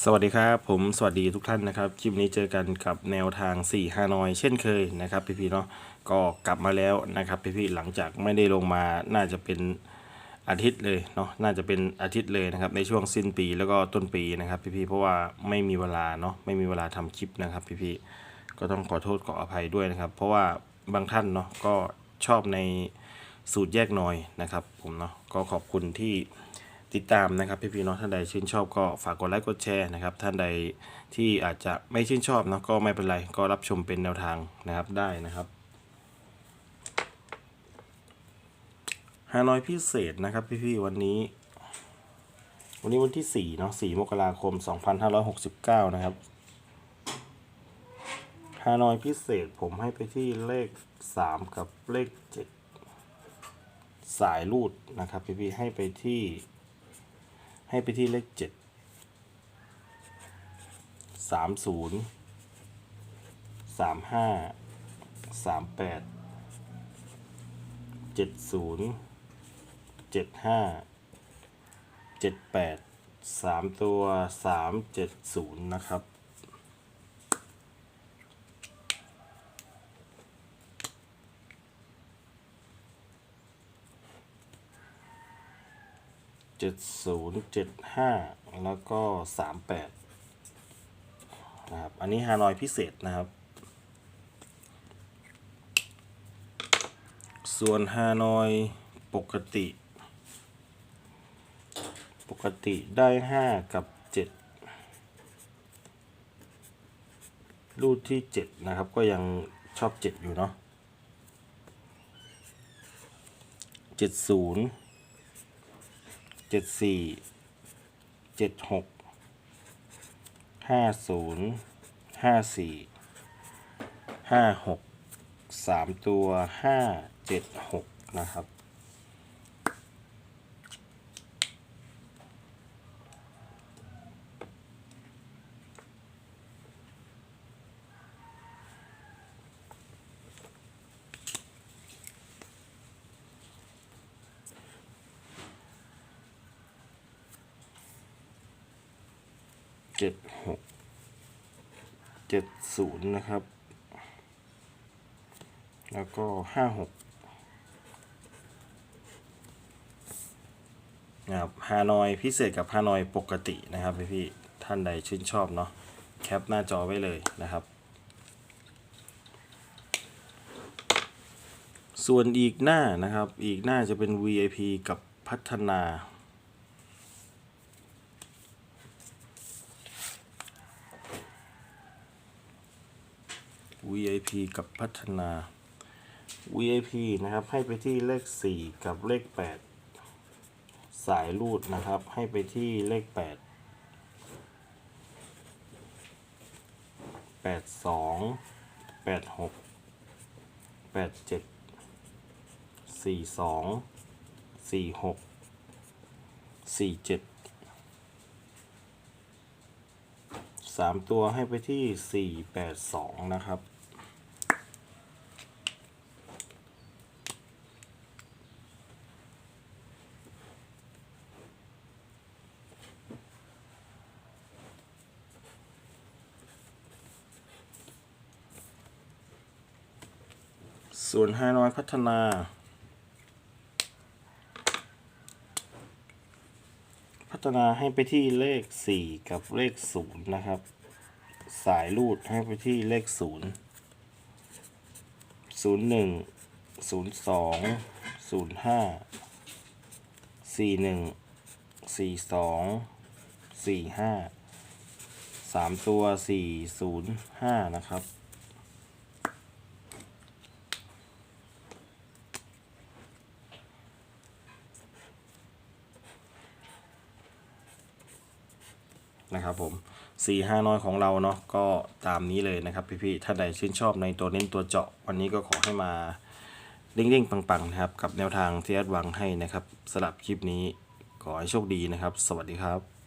สวัสดีครับผมสวัสดีทุกท่านนะครับคลิปนี้เจอกันกับแนวทาง4ฮานอย เช่นเคยนะครับพี่ๆเนาะก็กลับมาแล้วนะครับพี่ๆหลังจากไม่ได้ลงมาน่าจะเป็นอาทิตย์เลยเนาะน่าจะเป็นอาทิตย์เลยนะครับในช่วงสิ้นปีแล้วก็ต้นปีนะครับพี่ๆเพราะว่าไม่มีเวลาเนาะไม่มีเวลาทำคลิปนะครับพี่ๆก็ต้องขอโทษขออภัยด้วยนะครับ เพราะว่าบางท่านเนาะก็ชอบในสูตรแยกหน่อยนะครับผมเนาะก็ขอบคุณที่ ติดตามนะครับพี่ๆเนาะท่านใดชื่นชอบก็ฝากกดไลค์กดแชร์นะครับท่านใดที่อาจจะไม่ชื่นชอบนะก็ไม่เป็นไรก็รับชมเป็นแนวทางนะครับได้นะครับฮานอยพิเศษนะครับพี่ๆวันนี้ วันนี้วันที่4เนาะ4มกราคม 2569 นะครับฮานอยพิเศษผมให้ไปที่เลข 3 กับเลข 7 สายรูดนะครับพี่ๆให้ไปที่ ให้ไปที่เลขเจ็ดสามศูนย์สามห้าสามแปดเจ็ดศูนย์เจ็ดห้าเจ็ดแปดสามตัวสามเจ็ดศูนย์นะครับ เจ็ดศูนย์เจ็ดห้าแล้วก็สามแปดนะครับ อันนี้ฮานอยพิเศษนะครับ ส่วนฮานอยปกติ ปกติได้ห้ากับเจ็ดรูดที่เจ็ดนะครับ ก็ยังชอบเจ็ดอยู่เนาะเจ็ดศูนย์ เจ็ดสี่เจ็ดหกห้าศูนย์ห้าสี่ห้าหกสามตัวห้าเจ็ดหกนะครับ เจ็ดหกเจ็ดศูนย์นะครับ แล้วก็ห้าหกนะครับฮานอยพิเศษกับฮานอยปกตินะครับพี่พี่ท่านใดชื่นชอบเนาะแคปหน้าจอไว้เลยนะครับ ส่วนอีกหน้านะครับอีกหน้าจะเป็น VIP กับพัฒนา VIP กับพัฒนา VIP นะครับ ให้ไปที่เลข 4 กับเลข 8 สายรูดนะครับ ให้ไปที่เลข 8 82 86 87 42 46 47สามตัวให้ไปที่สี่แปดสองนะครับ ส่วนห้าร้อยพัฒนา พัฒนาให้ไปที่เลขสี่กับเลขศูนย์นะครับ สายรูดให้ไปที่เลขศูนย์ศูนย์หนึ่งศูนย์สองศูนย์ห้าสี่หนึ่งสี่สองสี่ห้าสามตัวสี่ศูนย์ห้านะครับ นะครับผมสี่ห้าน้อยของเราเนาะก็ตามนี้เลยนะครับพี่ๆถ้าใดชื่นชอบในตัวเน้นตัวเจาะ วันนี้ก็ขอให้มาเด้งๆปังๆนะครับกับแนวทางที่แอดวางให้นะครับสำหรับคลิปนี้ขอให้โชคดีนะครับ สวัสดีครับ